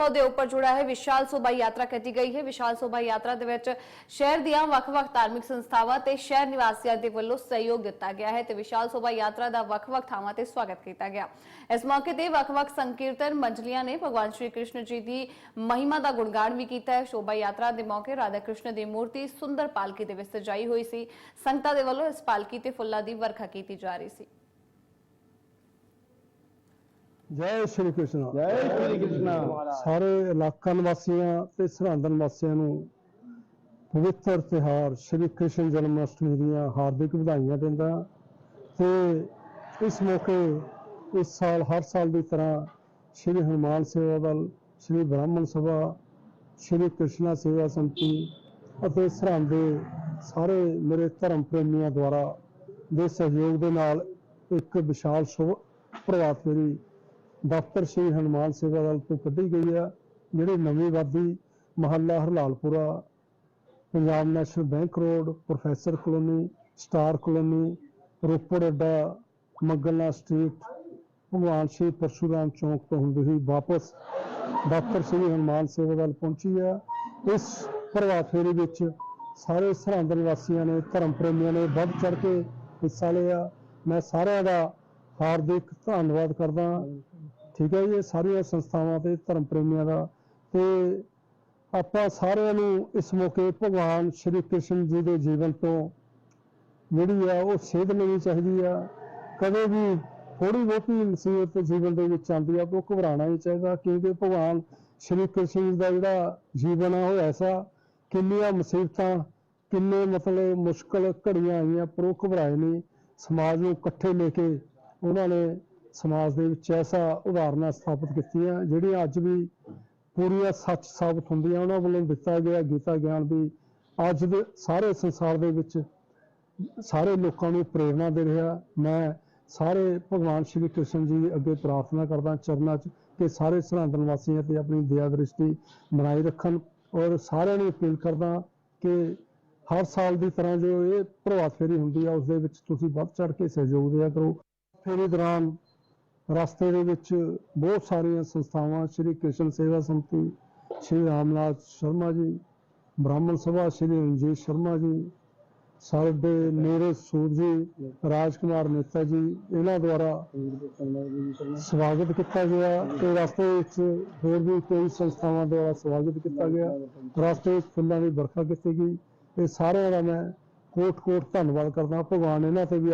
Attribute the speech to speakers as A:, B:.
A: ਮਹੋਤਸਵ ਦੇ ਉੱਪਰ ਜੁੜਾ ਹੈ ਵਿਸ਼ਾਲ ਸ਼ੋਭਾ ਯਾਤਰਾ ਕੱਢੀ ਗਈ ਹੈ। ਵਿਸ਼ਾਲ ਸ਼ੋਭਾ ਯਾਤਰਾ ਦੇ ਵਿੱਚ ਸ਼ਹਿਰ ਦੀਆਂ ਵੱਖ-ਵੱਖ ਧਾਰਮਿਕ ਸੰਸਥਾਵਾਂ ਤੇ ਸ਼ਹਿਰ ਨਿਵਾਸੀਆਂ ਦੇ ਵੱਲੋਂ ਸਹਿਯੋਗ ਦਿੱਤਾ ਗਿਆ ਹੈ ਤੇ ਵਿਸ਼ਾਲ ਸ਼ੋਭਾ ਯਾਤਰਾ ਦਾ ਵੱਖ-ਵੱਖ ਥਾਵਾਂ ਤੇ ਸਵਾਗਤ ਕੀਤਾ ਗਿਆ। ਇਸ ਮੌਕੇ ਤੇ ਵੱਖ-ਵੱਖ ਸੰਕੀਰਤਨ ਮੰਡਲੀਆਂ ਨੇ ਭਗਵਾਨ ਸ਼੍ਰੀ ਕ੍ਰਿਸ਼ਨ ਜੀ ਦੀ ਮਹਿਮਾ ਦਾ ਗੁਣਗਾਨ ਵੀ ਕੀਤਾ ਹੈ। ਸ਼ੋਭਾ ਯਾਤਰਾ ਦੇ ਮੌਕੇ ਰਾਧਾ ਕ੍ਰਿਸ਼ਨ ਦੀ ਮੂਰਤੀ ਸੁੰਦਰ ਪਾਲਕੀ ਦੇ ਵਿੱਚ ਸਜਾਈ ਹੋਈ ਸੀ। ਸੰਗਤਾਂ ਦੇ ਵੱਲੋਂ ਇਸ ਪਾਲਕੀ ਤੇ ਫੁੱਲਾਂ ਦੀ ਵਰਖਾ ਕੀਤੀ ਜਾ ਰਹੀ ਸੀ।
B: ਜੈ ਸ਼੍ਰੀ ਕ੍ਰਿਸ਼ਨ।
C: ਜੈ ਸ਼੍ਰੀ ਕ੍ਰਿਸ਼ਨ।
B: ਸਾਰੇ ਇਲਾਕਾ ਨਿਵਾਸੀਆਂ ਤੇ ਸਰਹੰਦ ਨਿਵਾਸੀਆਂ ਨੂੰ ਪਵਿੱਤਰ ਤਿਹਾਰ ਸ਼੍ਰੀ ਕ੍ਰਿਸ਼ਨ ਜਨਮ ਅਸ਼ਟਮੀ ਦੀਆਂ ਹਾਰਦਿਕ ਵਧਾਈਆਂ ਦਿੰਦਾ ਤੇ ਇਸ ਮੌਕੇ ਇਸ ਸਾਲ ਹਰ ਸਾਲ ਦੀ ਤਰ੍ਹਾਂ ਸ਼੍ਰੀ ਹਨੂਮਾਨ ਸੇਵਾ ਦਲ ਸ਼੍ਰੀ ਬ੍ਰਾਹਮਣ ਸਭਾ ਸ਼੍ਰੀ ਕ੍ਰਿਸ਼ਨਾ ਸੇਵਾ ਸੰਮਤੀ ਅਤੇ ਸਰਹੰਦ ਦੇ ਸਾਰੇ ਮੇਰੇ ਧਰਮ ਪ੍ਰੇਮੀਆਂ ਦੁਆਰਾ ਦੇ ਸਹਿਯੋਗ ਦੇ ਨਾਲ ਇੱਕ ਵਿਸ਼ਾਲ ਸ਼ੋਭ ਪ੍ਰਭਾਤ ਫੇਰੀ ਦਫ਼ਤਰ ਸ਼੍ਰੀ ਹਨੂਮਾਨ ਸੇਵਾ ਦਲ ਤੋਂ ਕੱਢੀ ਗਈ ਆ, ਜਿਹੜੀ ਨਵੀਂ ਵਾਦੀ ਮਹੱਲਾ Harlalpura, Punjab national bank road, professor colony, star colony, Ropar ਅੱਡਾ, ਮੱਗਲਨਾ ਸਟਰੀਟ, ਭਗਵਾਨ ਸ਼੍ਰੀ ਪਰਸ਼ੂਰਾਮ ਚੌਂਕ ਤੋਂ ਹੁੰਦੀ ਹੋਈ ਵਾਪਸ ਦਫ਼ਤਰ ਸ਼੍ਰੀ ਹਨੂਮਾਨ ਸੇਵਾ ਦਲ ਪਹੁੰਚੀ ਆ। ਇਸ ਪ੍ਰਭਾਤ ਫੇਰੀ ਵਿੱਚ ਸਾਰੇ ਸਰਹੰਦ ਨਿਵਾਸੀਆਂ ਨੇ, ਧਰਮ ਪ੍ਰੇਮੀਆਂ ਨੇ ਵੱਧ ਚੜ ਕੇ ਹਿੱਸਾ ਲਿਆ। ਮੈਂ ਸਾਰਿਆਂ ਦਾ ਹਾਰਦਿਕ ਧੰਨਵਾਦ ਕਰਦਾ। ਠੀਕ ਹੈ ਜੀ, ਇਹ ਸਾਰੀਆਂ ਸੰਸਥਾਵਾਂ ਤੇ ਧਰਮ ਪ੍ਰੇਮੀਆਂ ਦਾ ਤੇ ਆਪਾਂ ਸਾਰਿਆਂ ਨੂੰ ਇਸ ਮੌਕੇ ਭਗਵਾਨ ਸ਼੍ਰੀ ਕ੍ਰਿਸ਼ਨ ਜੀ ਦੇ ਜੀਵਨ ਤੋਂ ਜਿਹੜੀ ਆ ਉਹ ਸੇਧ ਲੈਣੀ ਚਾਹੀਦੀ ਆ। ਕਦੇ ਵੀ ਥੋੜੀ ਬਹੁਤੀ ਮੁਸੀਬਤ ਜੀਵਨ ਦੇ ਵਿੱਚ ਆਉਂਦੀ ਆ ਤਾਂ ਉਹ ਘਬਰਾਉਣਾ ਨਹੀਂ ਚਾਹੀਦਾ, ਕਿਉਂਕਿ ਭਗਵਾਨ ਸ਼੍ਰੀ ਕ੍ਰਿਸ਼ਨ ਜੀ ਦਾ ਜਿਹੜਾ ਜੀਵਨ ਆ, ਉਹ ਐਸਾ ਕਿੰਨੀਆਂ ਮੁਸੀਬਤਾਂ, ਕਿੰਨੇ ਮਤਲਬ ਮੁਸ਼ਕਲ ਘੜੀਆਂ ਆਈਆਂ, ਪਰ ਉਹ ਘਬਰਾਏ ਨਹੀਂ। ਸਮਾਜ ਨੂੰ ਇਕੱਠੇ ਲੈ ਕੇ ਉਹਨਾਂ ਨੇ ਸਮਾਜ ਦੇ ਵਿੱਚ ਐਸਾ ਉਦਾਹਰਨਾਂ ਸਥਾਪਿਤ ਕੀਤੀਆਂ, ਜਿਹੜੀਆਂ ਅੱਜ ਵੀ ਪੂਰੀਆਂ ਸੱਚ ਸਾਬਤ ਹੁੰਦੀਆਂ। ਉਹਨਾਂ ਵੱਲੋਂ ਦਿੱਤਾ ਗਿਆ ਗੀਤਾ ਗਿਆਨ ਵੀ ਅੱਜ ਦੇ ਸਾਰੇ ਸੰਸਾਰ ਦੇ ਵਿੱਚ ਸਾਰੇ ਲੋਕਾਂ ਨੂੰ ਪ੍ਰੇਰਣਾ ਦੇ ਰਿਹਾ। ਮੈਂ ਸਾਰੇ ਭਗਵਾਨ ਸ਼੍ਰੀ ਕ੍ਰਿਸ਼ਨ ਜੀ ਅੱਗੇ ਪ੍ਰਾਰਥਨਾ ਕਰਦਾ, ਚਰਨਾਂ 'ਚ ਕਿ ਸਾਰੇ ਸਰਹੰਦ ਵਾਸੀਆਂ ਤੇ ਆਪਣੀ ਦਇਆ ਦ੍ਰਿਸ਼ਟੀ ਬਣਾਈ ਰੱਖਣ ਔਰ ਸਾਰਿਆਂ ਨੂੰ ਅਪੀਲ ਕਰਦਾ ਕਿ ਹਰ ਸਾਲ ਦੀ ਤਰ੍ਹਾਂ ਜੋ ਇਹ ਪ੍ਰਭਾਤ ਫੇਰੀ ਹੁੰਦੀ ਆ, ਉਸ ਦੇ ਵਿੱਚ ਤੁਸੀਂ ਵੱਧ ਚੜ ਕੇ ਸਹਿਯੋਗ ਦਿਆ ਕਰੋ। ਫੇਰੀ ਦੌਰਾਨ ਰਸਤੇ ਦੇ ਵਿੱਚ ਬਹੁਤ ਸਾਰੀਆਂ ਸੰਸਥਾਵਾਂ, ਸ਼੍ਰੀ ਕ੍ਰਿਸ਼ਨ ਸੇਵਾ ਸੰਮਤੀ, ਸ਼੍ਰੀ ਰਾਮਨਾਥ ਸ਼ਰਮਾ ਜੀ, ਬ੍ਰਾਹਮਣ ਸਭਾ ਸ਼੍ਰੀ ਰਣਜੀਤ ਸ਼ਰਮਾ ਜੀ, ਸਾਡੇ ਮੇਰੇ ਸੂਰ ਜੀ, ਰਾਜਕੁਮਾਰ ਮਹਿਤਾ ਜੀ, ਇਹਨਾਂ ਦੁਆਰਾ ਸਵਾਗਤ ਕੀਤਾ ਗਿਆ। ਤੇ ਰਸਤੇ ਵਿੱਚ ਹੋਰ ਵੀ ਕਈ ਸੰਸਥਾਵਾਂ ਦੁਆਰਾ ਸਵਾਗਤ ਕੀਤਾ ਗਿਆ। ਰਸਤੇ ਵਿੱਚ ਫੁੱਲਾਂ ਦੀ ਵਰਖਾ ਕੀਤੀ ਗਈ। ਇਹ ਸਾਰਿਆਂ ਦਾ ਮੈਂ ਕੋਟ ਕੋਟ ਧੰਨਵਾਦ ਕਰਦਾ। ਭਗਵਾਨ ਇਹਨਾਂ ਤੇ ਵੀ